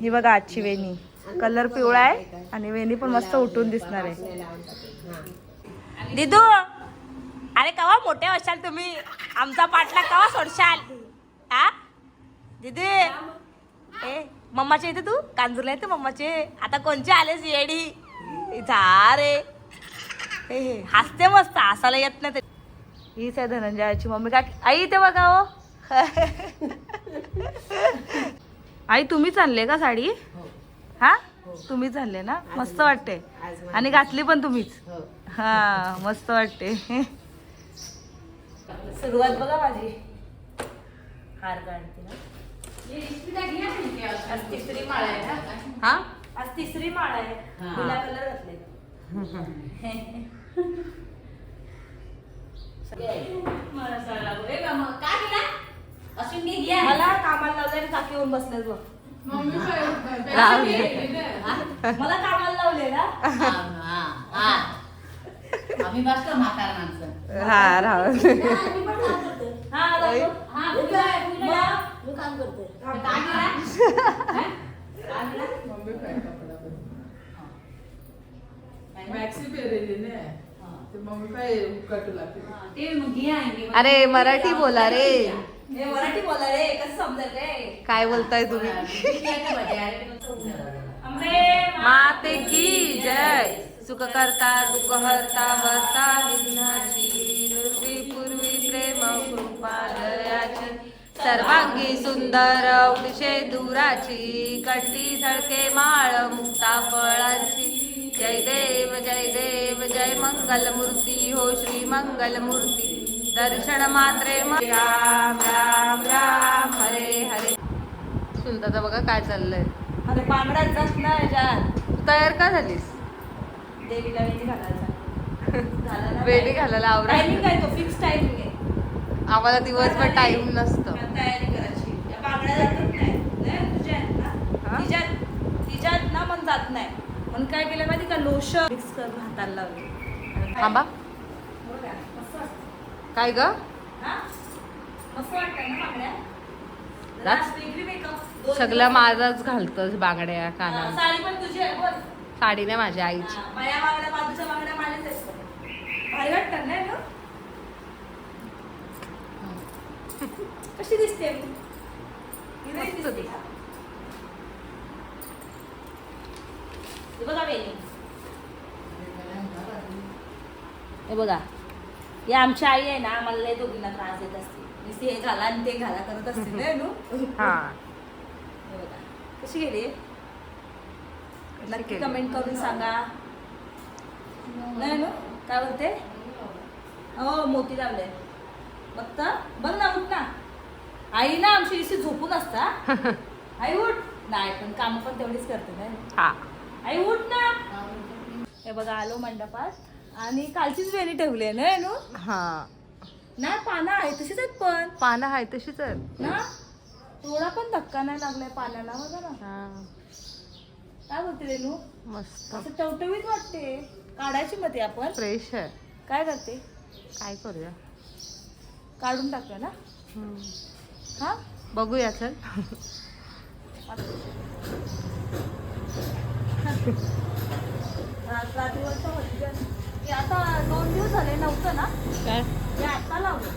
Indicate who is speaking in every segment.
Speaker 1: ही बघा आजची वेणी. कलर पिवळा आहे आणि वेणी पण मस्त उठून दिसणार आहे. दिदू अरे कवा मोठे असाल तुम्ही? आमचा पाटला कवा सोडशाल? हा? दिदी ए मम्माचे येते तू? कांजूरला येते मम्माचे? आता कोणचे आलेस येडी? जा रे. हे हे हसते मस्त हसायला येत नाही ते. हीच आहे धनंजयाची मम्मी. काय आई ते बघा हो. आई तुम्हीच आणले का साडी? हा. तुम्हीच आणले ना? मस्त वाटते. आणि घातली पण तुम्हीच. हा. मस्त वाटते. सुरुवात बघा माझी. हार काढते
Speaker 2: हा?
Speaker 1: आज तिसरी माळ आहे.
Speaker 2: हा.
Speaker 1: कलर घातले. मला सळ लागू रे का मग काय केला
Speaker 2: असून घे घ्या
Speaker 1: मला कामाला लावले आणि काकी येऊन बसले बघ. मला कामाला लावले ना?
Speaker 2: हा, हा, हा. आम्ही बसतो म्हातारा माणसं.
Speaker 3: हा
Speaker 1: हा.
Speaker 2: हा, काम करते? हा? हा,
Speaker 3: अरे मराठी बोला रे.
Speaker 1: मराठी बोला रे कसं समजेल रे.
Speaker 3: काय बोलताय तुम्ही? माते की जय. सुख करता दुःख हरता भरता विघ्नाची दुर्वी पूर्वी प्रेम कृपा दयाची. सर्वांगी सुंदर उडशे दुराची. कंठी झळके माळ मुक्ता फळांची. जय देव जय देव जय मंगल मूर्ती हो श्री मंगल मूर्ती दर्शन मात्रे राम राम राम हरे हरे. सुनता बघा काय चाललंय.
Speaker 1: अरे बांगड्यात जात ना याच्यात
Speaker 3: तू तयार का झालीस?
Speaker 1: देवीला वेणी घालायचा.
Speaker 3: वेणी घालायला
Speaker 1: टायमिंग आहे तो फिक्स टायमिंग आहे.
Speaker 3: आम्हाला दिवसभर टाइम नसतं.
Speaker 1: तयारी करायची. या बांगड्या जातच नाही. तुझ्या ना? तिच्यात तिच्यात ना पण जात नाही. म्हणून काय केलं माहिती का? लोशन मिक्स करून हाताला लावले. काय-
Speaker 3: थांबा. काय ग?
Speaker 1: हा?
Speaker 3: सगळं माझाच घालतोस बांगड्या कानात.
Speaker 1: साडी
Speaker 3: नाही माझ्या आईची.
Speaker 1: कशी दिसते बघा. बघा ही आमची आई आहे ना आम्हाला लय दोघींना त्रास देत असते. नुसती हे घाला आणि ते घाला करत असते नाही नू?
Speaker 3: हा.
Speaker 1: हे बघा कशी गेली? नक्की? कमेंट करून सांगा. नाही ना? काय बोलते? हो मोती लावले. बघता? बघ ना उठ ना. आई ना आमची दिवशी झोपून असता. आई उठ. नाही पण काम पण तेवढीच करते नाही
Speaker 3: हा.
Speaker 1: आई उठ ना. हे बघा आलो मंडपात. आणि कालचीच वेणी ठेवली आहे ना नू
Speaker 3: हा.
Speaker 1: नाही पानं आहे तशीच आहेत पण.
Speaker 3: पानं आहे तशीच आहेत.
Speaker 1: ना? थोडा पण धक्का नाही लागलाय पाण्याला बघा ना.
Speaker 3: हा.
Speaker 1: काय बोलते रेनू
Speaker 3: मस्त.
Speaker 1: असं टवटवीत वाटते. काढायची मध्ये आपण.
Speaker 3: फ्रेश आहे.
Speaker 1: काय करते?
Speaker 3: काय करूया?
Speaker 1: काढून टाकूया ना?
Speaker 3: हम्म.
Speaker 1: हा?
Speaker 3: बघूया चल.
Speaker 1: रात्रीवरचं आता दोन दिवस झाले नव्हतं ना?
Speaker 3: काय?
Speaker 1: हे आता लावलं.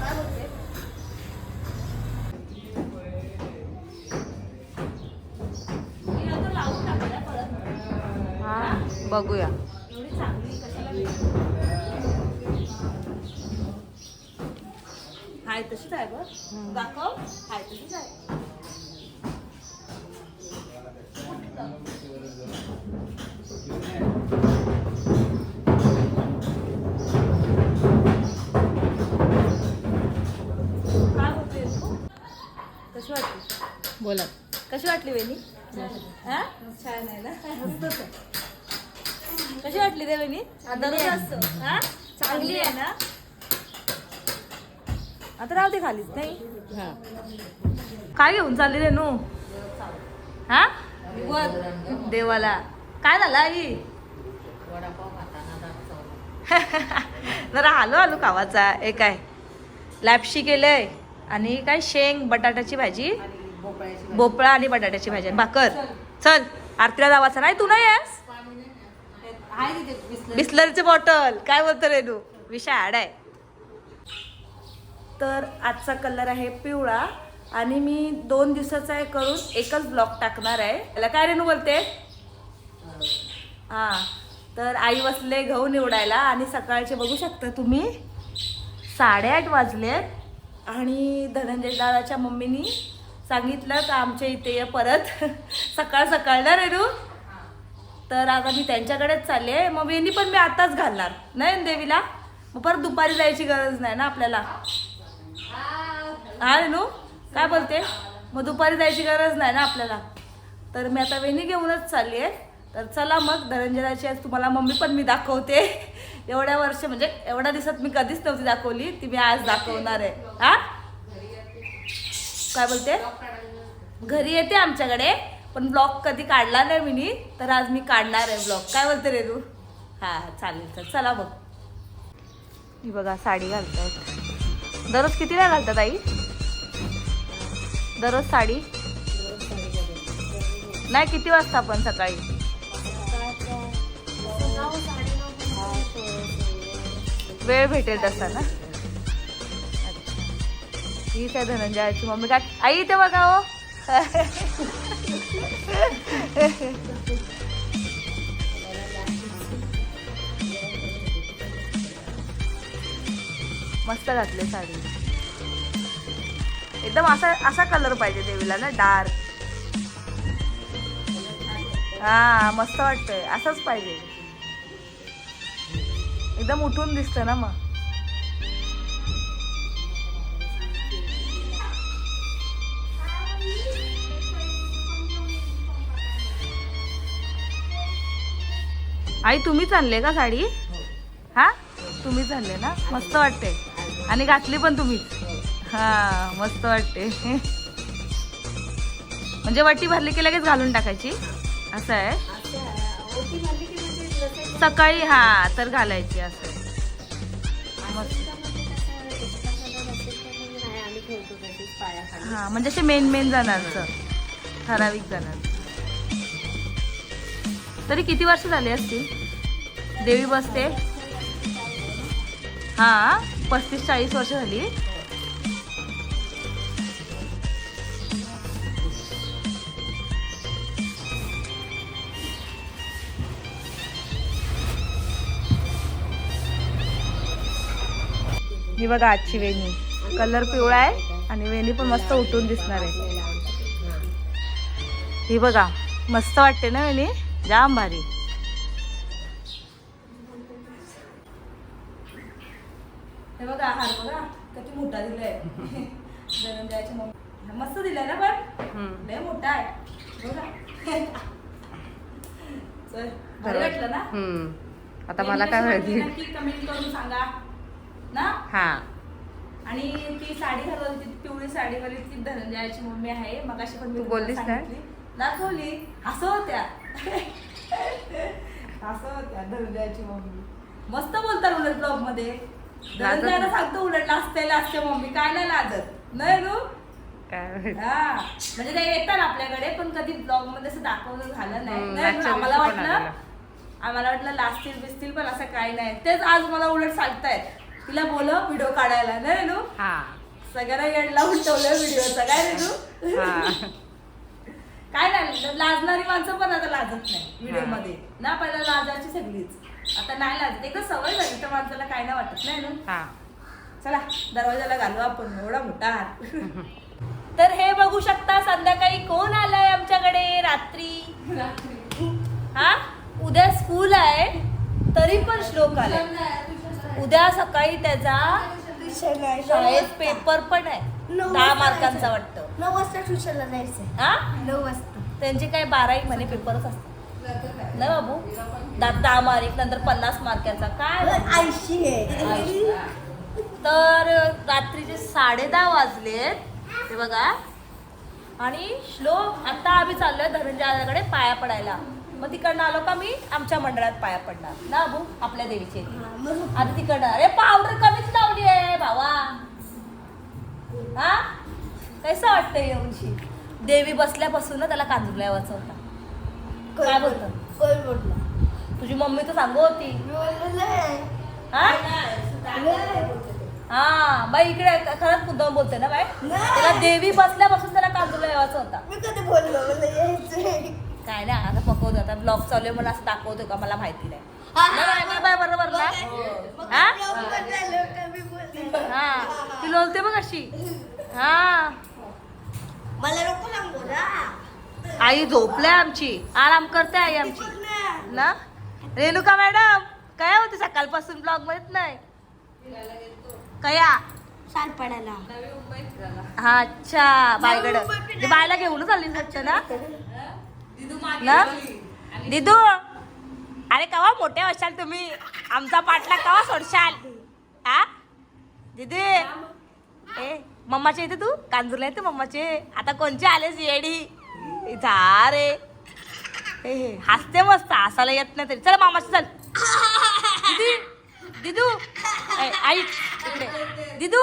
Speaker 1: काय बोलते आता लावून टाकूया परत.
Speaker 3: हा बघूया.
Speaker 1: एवढी चांगली कशाला हाय तशीच आहे बघ. दाखव. हाय तशीच आहे.
Speaker 3: बोला.
Speaker 1: कशी वाटली वेणी हा? छान आहे ना. कशी वाटली ते वेणी दररोज असतो. हा? चांगली आहे ना? आता राहू दे खालीच नाही?
Speaker 3: हा.
Speaker 1: काय घेऊन चालली रे नू? हा? देवाला. काय झालं आई. जरा आलो आलो खावाचा. एक काय? लॅपशी केलंय. आणि काय? शेंग बटाट्याची भाजी. भोपळा आणि बटाट्याची भाजी. आणि भाकर चल. आरतीला जावाचं नाही? तू नाही आहेस. बिस्लरीचे बॉटल. काय बोलतो रे तू? विषय आड आहे. तर आजचा कलर आहे पिवळा आणि मी दोन दिवसाचा आहे करून एकच ब्लॉक टाकणार आहे. त्याला काय रेणू बोलते? हा. तर आई बसले गहू निवडायला आणि सकाळचे बघू शकता तुम्ही. साडेआठ वाजलेत आणि धनंजय दादाच्या मम्मीनी सांगितलं का आमच्या इथे ये परत? सकाळ सकाळ ना रेणू? तर आता मी त्यांच्याकडेच चालले मग वेणी पण मी आताच घालणार नाही देवीला? मग परत दुपारी जायची गरज नाही ना आपल्याला? हा रेणू? काय बोलते? मग दुपारी जायची गरज नाही ना आपल्याला? तर मी आता वेणी घेऊनच चालली आहे तर चला मग धनंजयाची आज तुम्हाला मम्मी पण मी दाखवते. एवढ्या वर्ष म्हणजे एवढ्या दिवसात मी कधीच नव्हती दाखवली ती मी आज दाखवणार आहे. हा? काय बोलते? घरी येते आमच्याकडे पण ब्लॉग कधी काढला नाही मी तर आज मी काढणार आहे ब्लॉग. काय बोलते रे तू? हा चालेल तर चला बघ. मी बघा साडी घालतात दररोज कितीला घालतात आई? दररोज साडी? नाही किती वाजता आपण सकाळी? वेळ भेटेल तसा ना? ही आहे धनंजयाची मम्मी काय आई ते बघा हो. मस्त घातले साडी. एकदम असा असा कलर पाहिजे देवीला ना डार्क हा मस्त वाटतंय. असंच पाहिजे. एकदम उठून दिसतं ना मग. आई तुम्हीच आणले का साडी? हा? तुम्हीच आणले ना? मस्त वाटते. आणि घातली पण तुम्ही. हा मस्त वाटते. म्हणजे वटी भरली की लगेच घालून टाकायची? असं आहे? सकाळी हा तर घालायची असं मस्त.
Speaker 2: मग
Speaker 1: हा म्हणजे असे मेन मेन जाणार ठराविक जाणार तरी किती वर्ष झाले असतील? देवी बसते? हा पस्तीस चाळीस वर्ष झाली. ही बघा आजची वेणी. कलर पिवळा आहे आणि वेणी पण मस्त उठून दिसणार आहे.
Speaker 2: ही
Speaker 1: बघा मस्त वाटते ना वेणी? जाम भारी हे बघा हार बघा किती मोठा दिलाय. धनंजयाच्या मम्मी मस्त दिलाय ना पण? लय मोठा आहे. बघा. चल भारी वाटलं ना?
Speaker 3: आता मला काय माहिती
Speaker 1: नक्की कमेंट करून सांगा. ना?
Speaker 3: हा.
Speaker 1: आणि ती साडी होती ती पिवळी साडीवाली ती धनंजयाची मम्मी आहे. मगाशी पण मी
Speaker 3: तू
Speaker 1: तुम्हाला
Speaker 3: बोललीस काय?
Speaker 1: दाखवली? असं होत्या. असं होत्या धनंजयाची मम्मी. मस्त बोलतात उलट ब्लॉगमध्ये. धनंजयाला सांगतो उलट लाजते लाजते मम्मी. काय नाही लाजत. नाही रू. हा. म्हणजे ते येतात आपल्याकडे पण कधी ब्लॉगमध्ये असं दाखवलं झालं नाही. रू, आम्हाला वाटलं. आम्हाला वाटलं लाजतील बिसतील पण असं काही नाही. तेच आज मला उलट सांगतायत. तिला बोलव व्हिडिओ काढायला. नाही रू?
Speaker 3: हा.
Speaker 1: सगळ्यांना येड लावून ठेवलं व्हिडिओचा काय रे तू?
Speaker 3: हा.
Speaker 1: काय नाही लाजणारी माणसं पण आता लाजत नाही व्हिडिओमध्ये ना पहिला लाजायची सगळीच. आता नाही लाजत. एकदा सवय झाली तर माणसाला काय नाही वाटत नाही ना?
Speaker 3: हा.
Speaker 1: चला दरवाजाला घालू आपण. एवढा मोठा हात. तर हे बघू शकता संध्याकाळी कोण आलंय आमच्याकडे? रात्री. हा? उद्या स्कूल आहे. तरी पण श्लोक आलाय. उद्या सकाळी त्याचा शाळेत. पेपर पण आहे. दहा मार्कांचा
Speaker 4: जायचं.
Speaker 1: वाटतं.
Speaker 4: नऊ वाजता ट्युशनला जायचंय
Speaker 1: हा?
Speaker 4: नऊ वाजता.
Speaker 1: त्यांचे काय बाराही महिने पेपरच असतात. नाही बाबू? दहा दहा मार्क नंतर पन्नास मार्काचा. काय बाबू?
Speaker 4: ऐंशी आहे.
Speaker 1: तर रात्रीचे साडे दहा वाजलेत. ते बघा. आणि श्लोक आता आम्ही चाललोय धनंजयाकडे पाया पडायला. मग तिकडनं आलो का मी? आमच्या मंडळात पाया पडणार. ना अबू आपल्या देवीचे. आता तिकडनं. अरे पावडर कमीच लावली आहे भावा. हा? कसं वाटतंय येऊनशी? देवी बसल्यापासून ना त्याला कांजुरला यावायचं होता. काय बोलतो?
Speaker 4: कोण बोलला
Speaker 1: तुझी मम्मी तर सांगू होती. हा. हा बाई इकडे खरंच मुद्दाम बोलते ना बाई. त्याला देवी बसल्यापासून त्याला कांजुरला यावायचं होता.
Speaker 4: मी कधी बोललो?
Speaker 1: काय नाही आता पकवतो. आता ब्लॉग चालू आहे मला असं दाखवतो का मला माहिती नाही.
Speaker 4: हा.
Speaker 1: बरोबर ना
Speaker 4: मग
Speaker 1: हा? हा? ती लोलते बघ अशी. हा.
Speaker 4: ना
Speaker 1: आई झोपल्या आमची. आराम करते आई आमची.
Speaker 4: ना.
Speaker 1: ना? रेणुका मॅडम काय होती सकाळपासून ब्लॉगमध्ये नाही? कया?
Speaker 4: साल पडायला
Speaker 1: हा अच्छा. बायगड ती बायला घेऊनच आली सच्च ना? ना दिदू अरे कवा मोठे असाल तुम्ही? आमचा पाटला कवा सोडशाल? हा दिदी? ए मम्माच्या इथे तू? कांजूरला येते मम्माचे? आता कोणचे आलेस येडी? जा रे. हे हसते मस्त हसायला येत नाही तरी. चल मामाची चल. दिदी? दिदू? ए, आई इकडे. दिदू?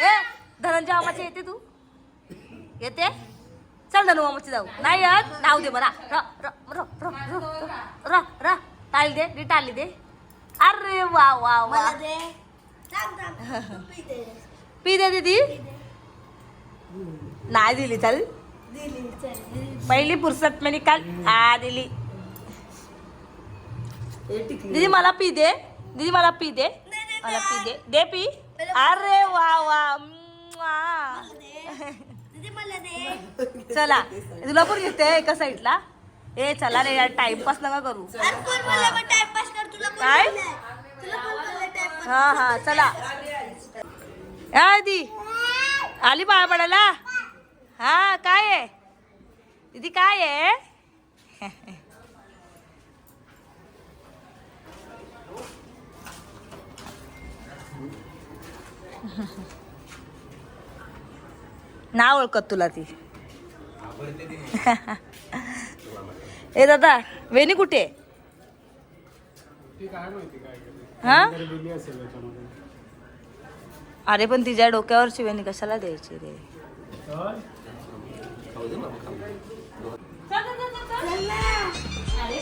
Speaker 1: ए धनंजय मामाची येते तू? येते? चल धनु मामाची जाऊ नाही येत नाव दे मला र र र र र र र टाळी दे नी टाळी दे अरे वा वा वा
Speaker 4: पी दे
Speaker 1: दीदी नाही दिली चल
Speaker 4: दिली चल दिली.
Speaker 1: पहिली फुरसत मी निकाल हा दिली दीदी मला पी दे दीदी मला पी दे मला पी दे दे पी अरे वा वा चला तुला पण घेते एका साईडला. ए चला रे यार टाइमपास नका करू. काय? हा हा चला. या दी आली बाळ पडायला? हा काय आहे? दीदी काय आहे? ना ओळखत तुला ती. ए दादा वेणी कुठे? हा? अरे पण तिच्या डोक्यावरची वेणी कशाला द्यायची रे? अरे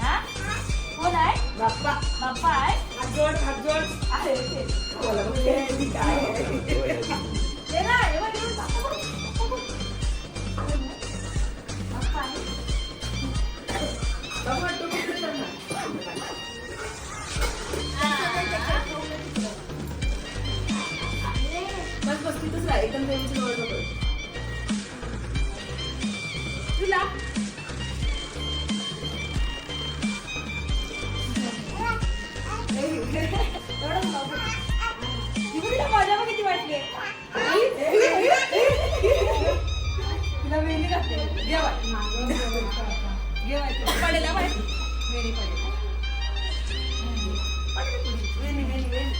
Speaker 1: हा? कोण आहे? बाप्पा बाप्पा आहे आहे ते. ते ना, हे बघ, हे बघ किती वाटली तुला वेणी घातली. घे बाई. घे बाई वेणी पडेल. वेणी, वेणी, वेणी.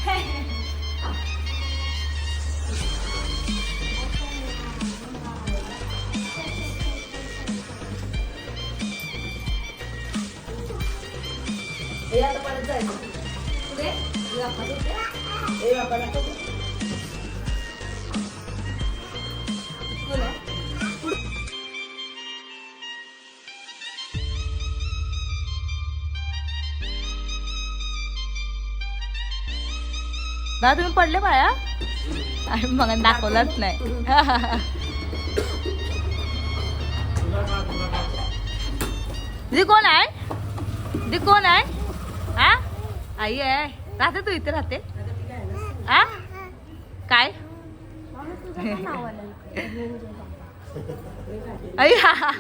Speaker 5: आता परत जायचं
Speaker 1: पुढे. हे बाप्पा झोपले.
Speaker 5: हे
Speaker 1: कोण आहे? दादा तुम्ही पडले पाया आणि मग दाखवलाच नाही दीदी कोण आहे दीदी कोण आहे आई आहे. राहते तू इथे राहते. हा काय आई. हा.